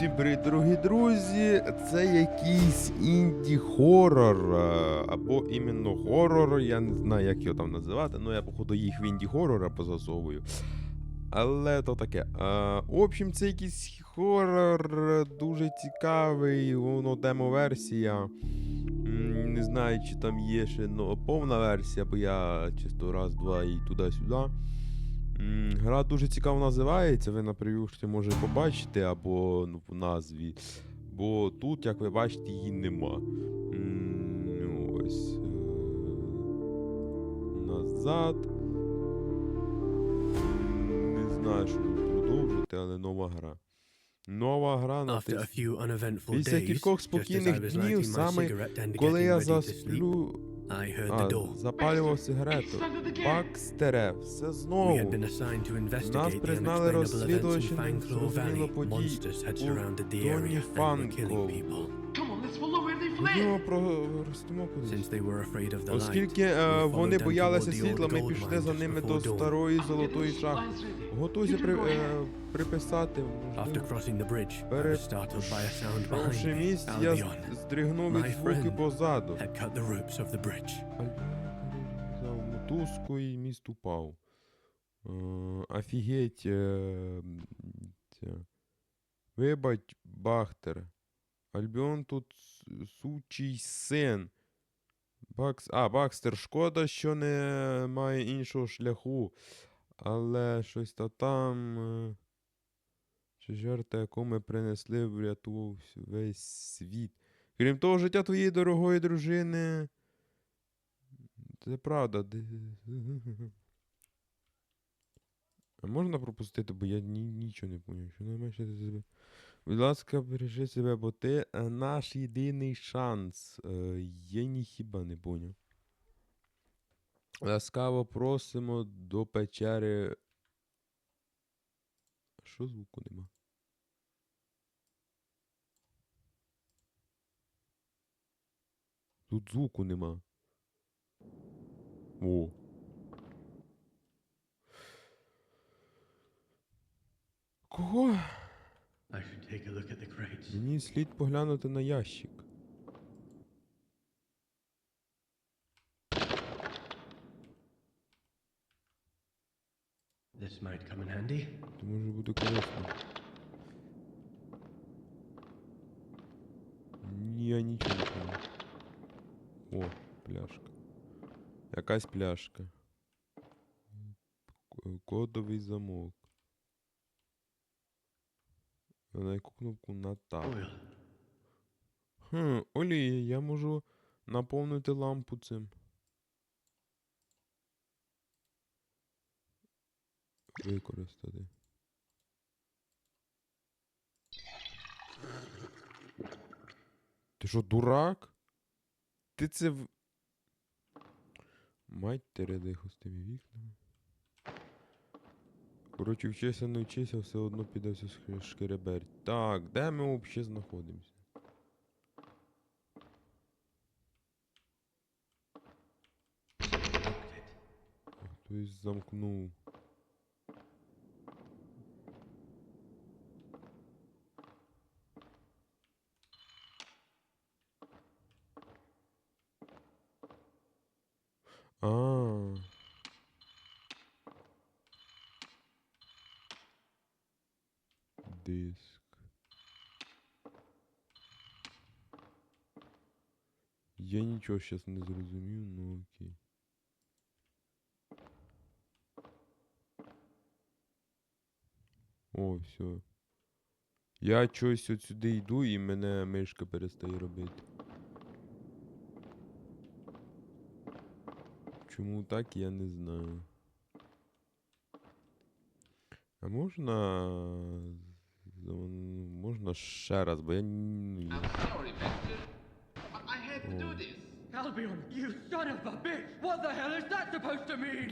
Всім привіт, друзі! Це якийсь інді-хоррор, е, або іменно хоррор, я не знаю, як його там називати, але я, походу, їх в інді-хоррора позасовую. Але то таке. Е, В общем, це якийсь хоррор е, дуже цікавий, воно демо-версія. Не знаю, чи там є ще ну, повна версія, бо я чисто раз-два і туди-сюди. Гра дуже цікаво називається, ви на прев'юшці може побачите або ну, в назві. Бо тут, як ви бачите, її нема. Ось. е, Назад. Не знаю, що тут продовжити, але нова гра. Нова гра на Після кількох спокійних днів, саме коли я засплю, I heard the door. запалював сигарету. Бакстере, все знову. Нас признали розслідувачем Fangclaw подій у surrounded the Fled. про ростимо кудись. Оскільки е, вони боялися світла, ми пішли за ними до старої золотої шахти. Готуйся при, е, приписати. Me. місць я здригнув від звуки позаду. Взяв мотузку і міст упав. Е, Офігеть. е. Вибач, Бахтер. Альбіон тут сучий син. Бакс... А, Бакстер, шкода, що не має іншого шляху. Але щось та там. е, Чи жертва, яку ми принесли, врятував весь світ. Крім того, життя твоєї дорогої дружини. Це правда. А можна пропустити, бо я ні, нічого не поняв. Що найменше ти себе. Будь ласка, бережи себе, бо ти е, наш єдиний шанс. Е, Я ні хіба не поняв. Ласкаво просимо до печери. Що звуку нема? Тут звуку нема. О. Кого? Мені слід поглянути на ящик. This might come in handy. Це може бути корисно. Ні, я нічого не понял. О, пляшка. Якась пляшка. Кодовий замок. На яку кнопку на. Хм, олія, я можу наповнити лампу цим. Використати. Ти що, дурак? Ти це в. Мать тередиху з тими вікнами. Коротше, вчися, не вчися, все одно піде все шкереберть. Так, де ми взагалі знаходимося? Хтось замкнув. А. Я нічого зараз не зрозумів, ну окей. О, все. Я щось от сюди йду і мене мишка перестає робити. Чому так, я не знаю. А можна. Можна ще раз, бо я.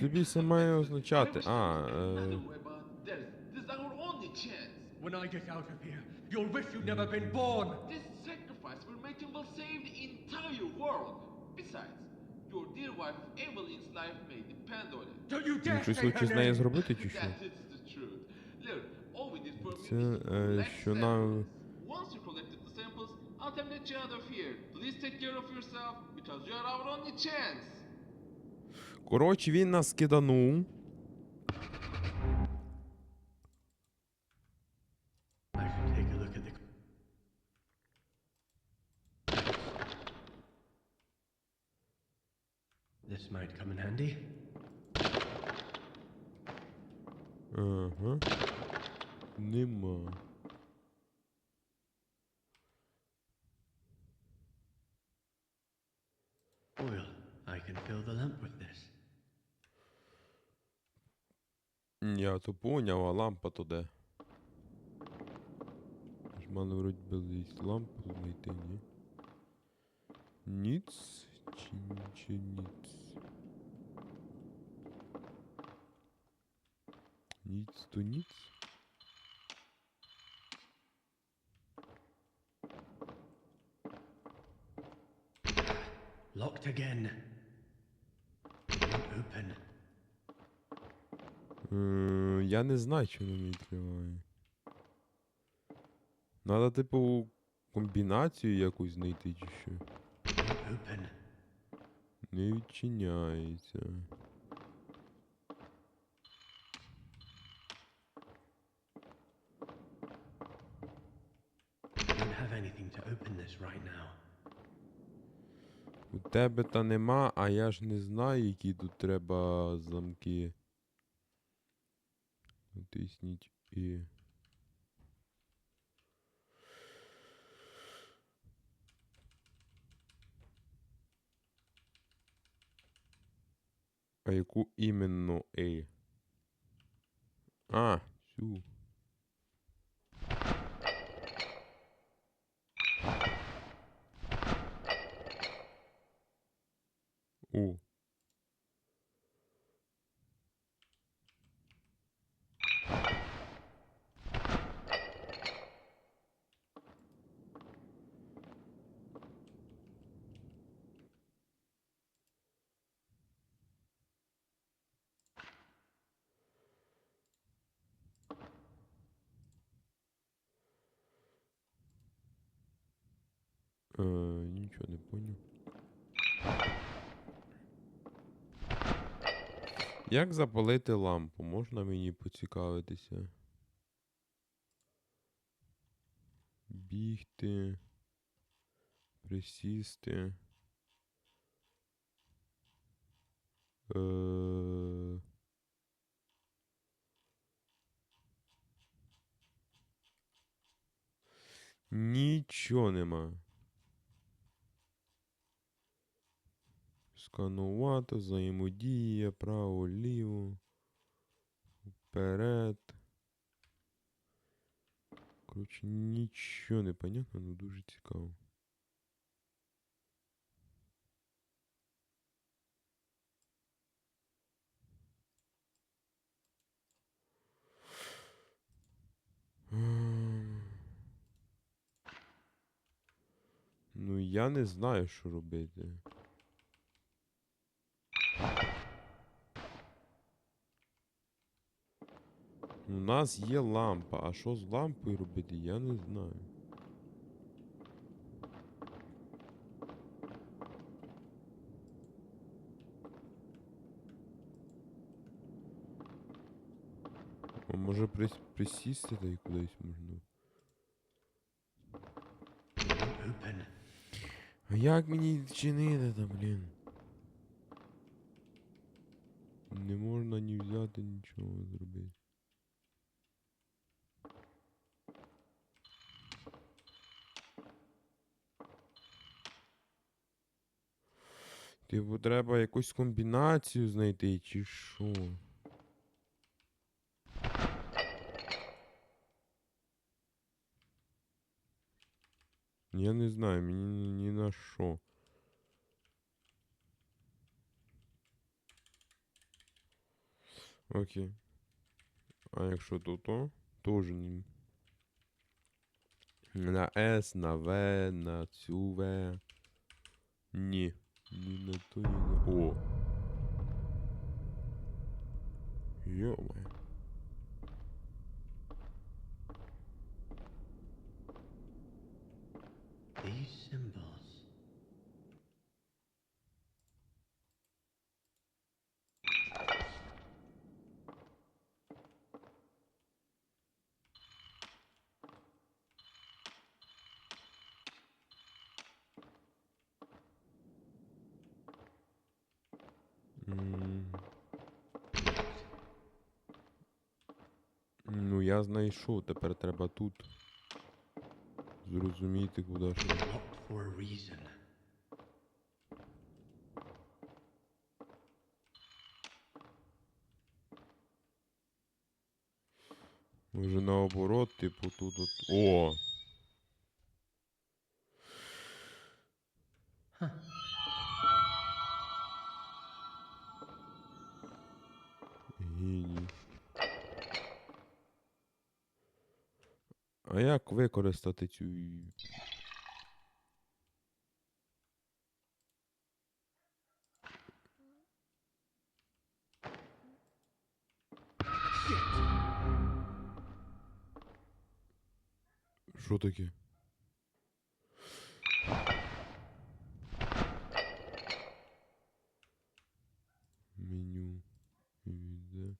Тобі це має означати. А, е. When I get out of here, you'll wish you'd never been born! This sacrifice we're making will save the entire world. Besides, your dear wife Evelyn's life may depend on it. Don't you dare щось her з нею зробити чи що? Це, е, що нам samples. each other here. Please take care of yourself because you are our only chance. Коротше, він нас киданув. I should take a look at the. This might come in handy. Ага. Нема. Я то поняв, а лампа то де? Ж мене вроді десь лампу знайти, ні? Ніц чи чи ніц? Ніц то ніц? Locked again. Open. Е, Я не знаю, воно не відкриває. Надо, типу, комбінацію якусь знайти чи що. Не відчиняється. У тебе та нема, а я ж не знаю, які тут треба замки. Натисніть і. А яку іменно І? А, цю. О. Е, нічого не поняв. Як запалити лампу? Можна мені поцікавитися? Бігти. Присісти. Е... Нічого нема. Сканувати, взаємодія, право, ліво. Вперед. Коротше, нічого не понятно, але дуже цікаво. Ем. Ну, я не знаю, що робити. У нас є лампа, а що з лампою робити, я не знаю. А може прис- присісти та й кудись можна? А як мені чинити там, блін? Не можна ні взяти, нічого зробити. Типу, треба якусь комбінацію знайти, чи що? Я не знаю, мені ні, на що. Окей. А якщо тут то, теж ні. На С, на В, на цю В. Ні. Ні на то, ні на. О. These these symbols? М. Ну, я знайшов, тепер треба тут. Зрозуміти, куди що. Може наоборот, типу, тут от. О! А як використати цю. Що таке? Меню. Віде.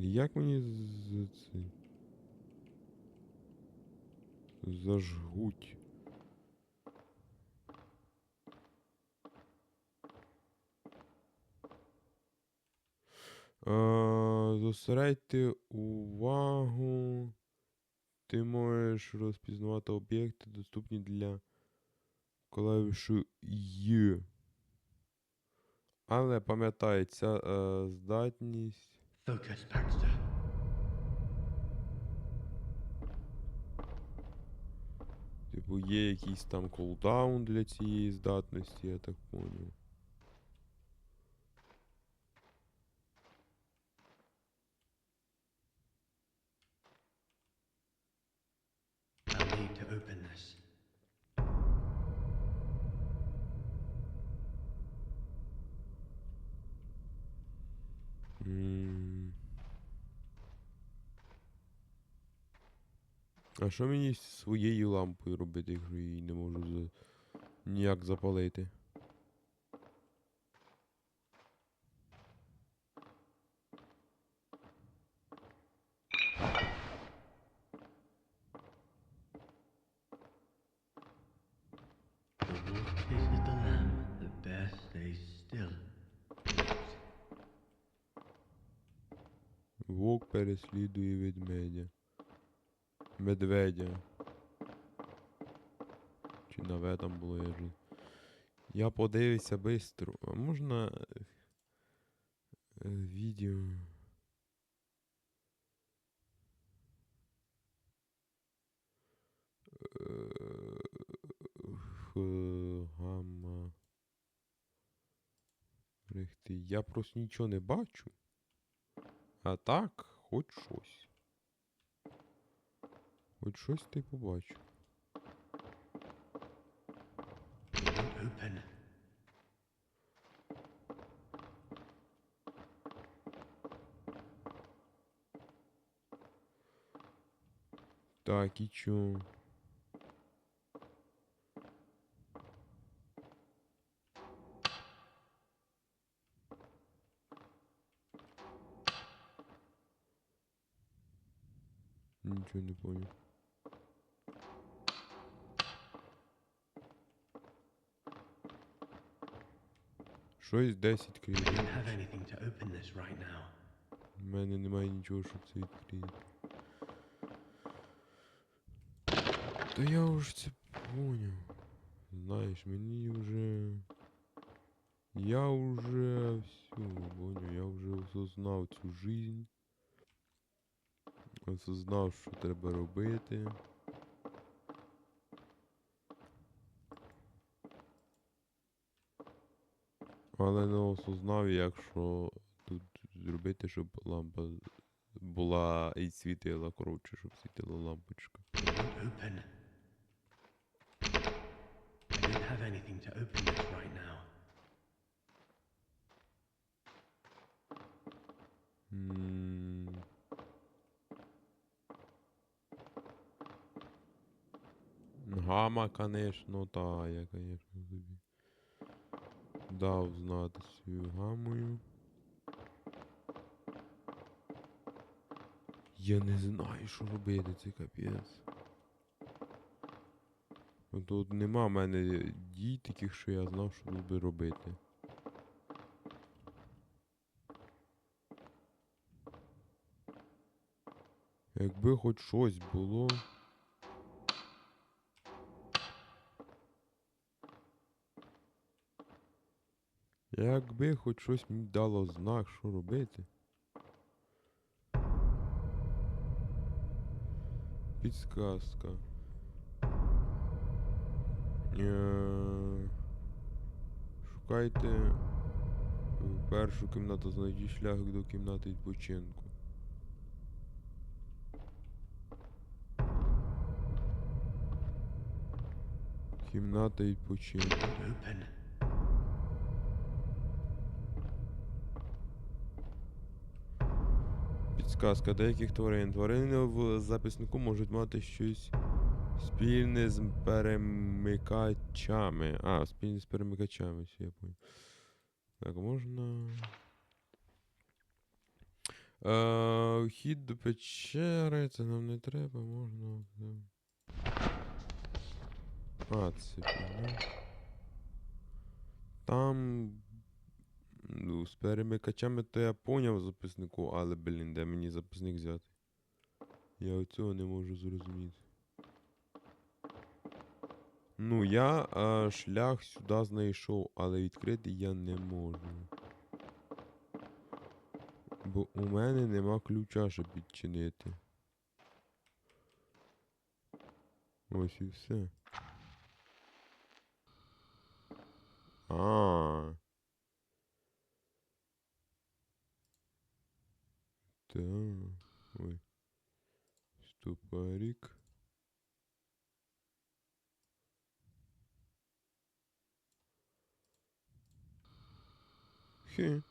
Як мені з це? Зажгуть. Зосередьте увагу. Ти можеш розпізнавати об'єкти, доступні для клавішу Й. Але пам'ятай, ця е, здатність. Focus, Baxter. Типу, є якийсь там кулдаун для цієї здатності, я так поняв. I'll need to open this. М. А що мені з своєю лампою робити, якщо її не можу за... ніяк запалити? Вовк переслідує ведмедя. Медведя. Чи наве там було я ж. Я подивився бистро. А можна. е, е, Відео. Е, Гамма. Я просто нічого не бачу. А так, хоч щось. Хоч щось ти побачив. Так, і чо? Нічого не понял. Щось 10 I кредитів. don't have anything to open this right now. У мене немає нічого, щоб це відкрити. Та я уж це поняв. Знаєш, мені вже. Я уже все поняв, я вже осознав цю жизнь. Осознав, що треба робити. Але не осознав, як що тут зробити, щоб лампа була і світила коротше, щоб світила лампочка. Open. I don't have anything to open this right now. Гама, конечно, та, я, конечно, тобі дав знати свою гамою. Я не знаю, що робити, це капець. Ну, Тут нема в мене дій таких, що я знав, що тут би робити. Якби хоч щось було. Якби хоч щось мені дало знак, що робити. Підсказка. Е, Шукайте е, першу кімнату, знайдіть шлях до кімнати відпочинку. Кімната відпочинку. Підсказка деяких тварин. Тварини в записнику можуть мати щось спільне з перемикачами. А, спільне з перемикачами, все я понял. Так, можна. Е, вхід до печери, це нам не треба, можна. А, це. Там. Ну, з перемикачами то я поняв записнику, але, блін, де мені записник взяти? Я оцього не можу зрозуміти. Ну, я а, шлях сюди знайшов, але відкрити я не можу. Бо у мене нема ключа, щоб відчинити. Ось і все. А. Так. Ой. Ступарик. Хе.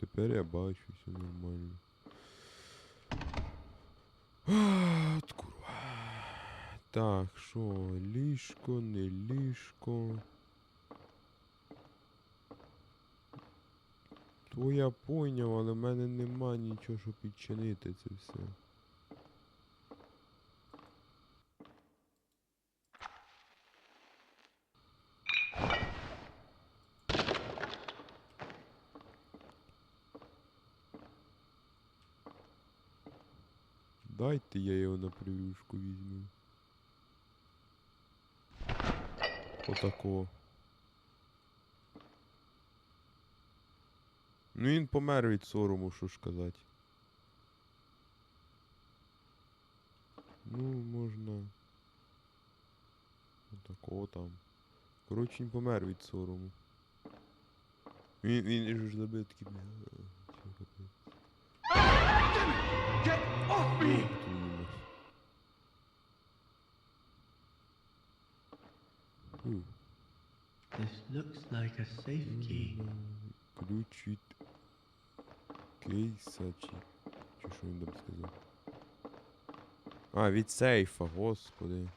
Тепер я бачу, все нормально. От курва. Так, що, ліжко, не ліжко. То я пойняв, але в мене нема нічого, щоб підчинити це все. Дайте я його на прев'юшку візьму. Отакого. Ну він помер від сорому, що ж казати. Ну, можна. Отакого там. Коротше, він помер від сорому. Він, він ж забив такий. Get off me! This looks like a safe key. Ключ від кейса чи. Чи що він там сказав? А, від сейфа, господи.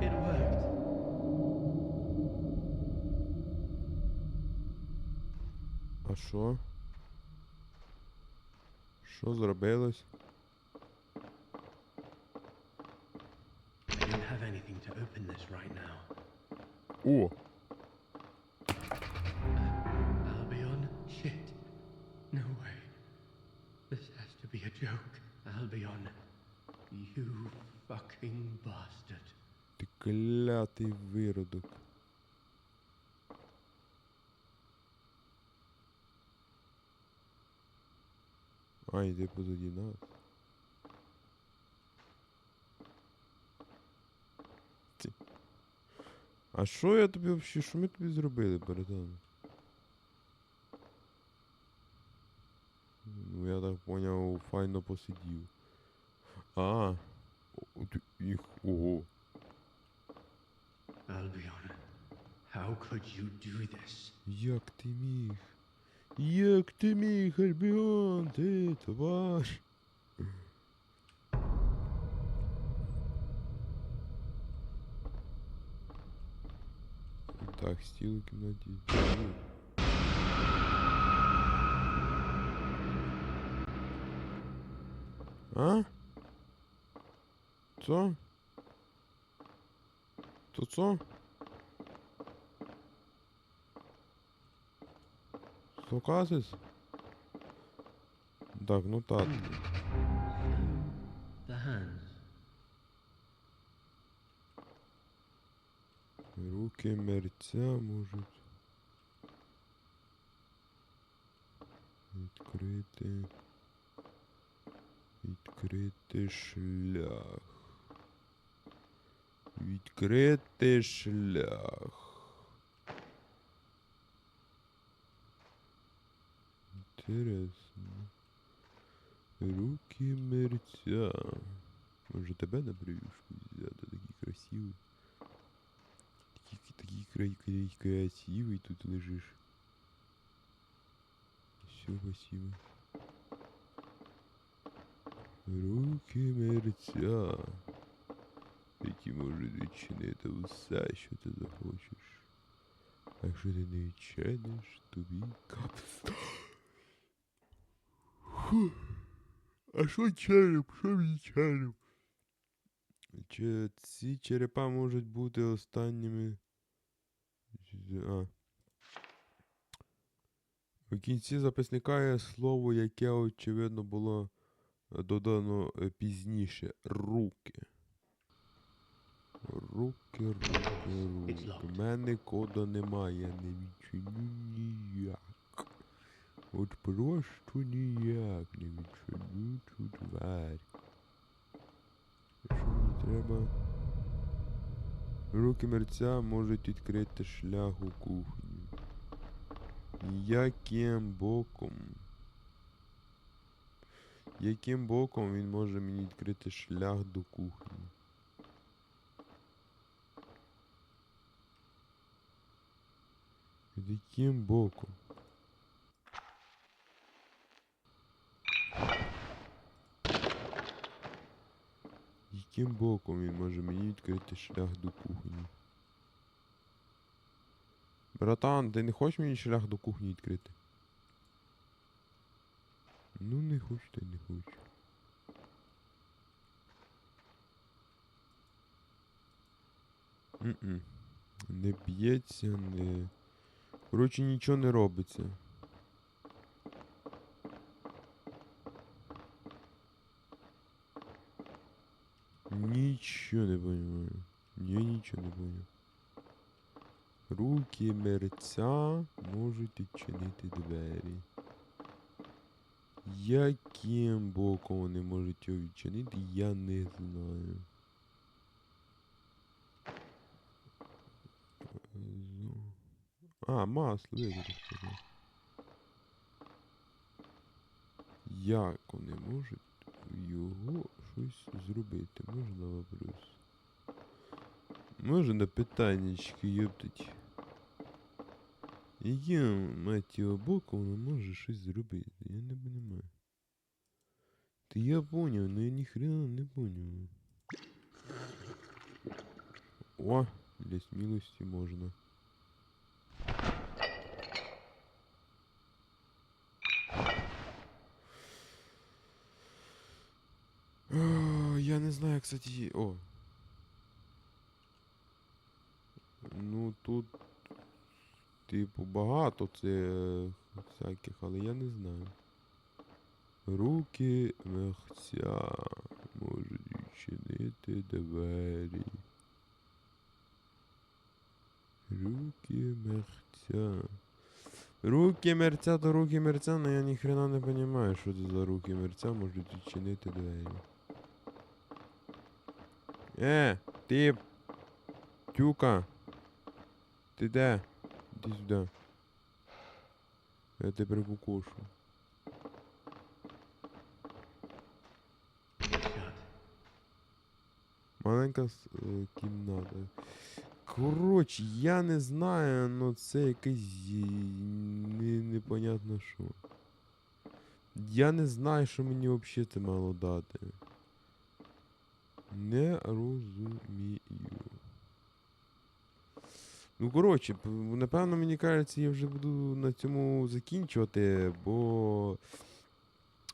It worked. А що? Що зробилось? I клятий виродок. А, йди позаді нас. А що я тобі взагалі, що ми тобі зробили, братан? Ну, я так поняв, файно посидів. А, їх, ого. Albion. How could you do this? Як ти міг? Як ти міг, Альбіон, ти тварь? Так, стіл у кімнаті. А? To co? Сокасис? Так, ну так. Руки мерця можуть. Відкрити. Відкрити шлях. Відкрити шлях. Інтересно. Руки мерця. Може тебе на прив'юшку взяти, такий красивий. Такий, край, край, красивый тут лежишь. Все, спасибо. Руки мерця. Які можуть відчинити все, що ти захочеш. А якщо ти не відчиниш, тобі капста. А що череп? Що мій череп? Чи ці черепа можуть бути останніми. А. У кінці записника є слово, яке, очевидно, було додано е, пізніше. Руки. Руки, руки, руки. У мене кода немає, я не відчиню ніяк. От просто ніяк не відчиню цю двері. Що мені треба? Руки мерця можуть відкрити шлях у кухню. Яким боком? Яким боком він може мені відкрити шлях до кухні? Під яким боком? Яким боком він може мені відкрити шлях до кухні? Братан, ти не хочеш мені шлях до кухні відкрити? Ну не хочу, та не хочу. М-м. Не б'ється, не. Коротше, нічого не робиться. Нічого не понимаю. Я нічого не понял. Руки мерця можуть відчинити двері. Яким боком вони можуть його відчинити, я не знаю. А, масло, використати. Як вони можуть його щось зробити? Можна вопрос? Можна питаннячки, ёптать. Яким, мать його, боком воно може щось зробити? Я не понимаю. Та я поняв, но я ніхрена не поняв. О, для смілості можна. О, Я не знаю, кстати. О. Ну тут. Типу, багато це е, всяких, але я не знаю. Руки мехця можуть відчинити двері. Руки мерця. Руки мерця то руки мерця, но я ніхрена не понимаю, що це за руки мерця можуть відчинити двері. Е, ти. Тюка. Ти де? Іди сюди. Я тебе. Shut. Маленька е, кімната. Коротше, я не знаю, ну це якесь не, непонятно що. Я не знаю, що мені взагалі це мало дати. Не розумію. Ну, коротше, напевно, мені кажеться, я вже буду на цьому закінчувати, бо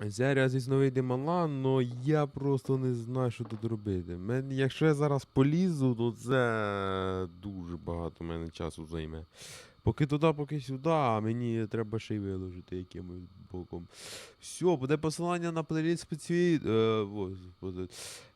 Зеря зі знову йде мала, но я просто не знаю, що тут робити. Мен, якщо я зараз полізу, то це дуже багато мене часу займе. Поки туди, поки сюди, а мені треба ще й виложити якимось боком. Все, буде посилання на плейліст спеці... Е,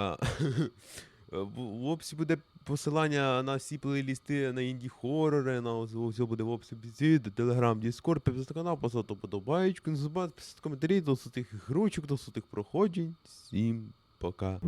в, описі буде посилання на всі плейлісти на інді хорори, на все буде в описі, телеграм, дискорд, підписати канал, поставити не забувайте писати коментарі до сутих ручок, до сутих проходжень. Всім пока.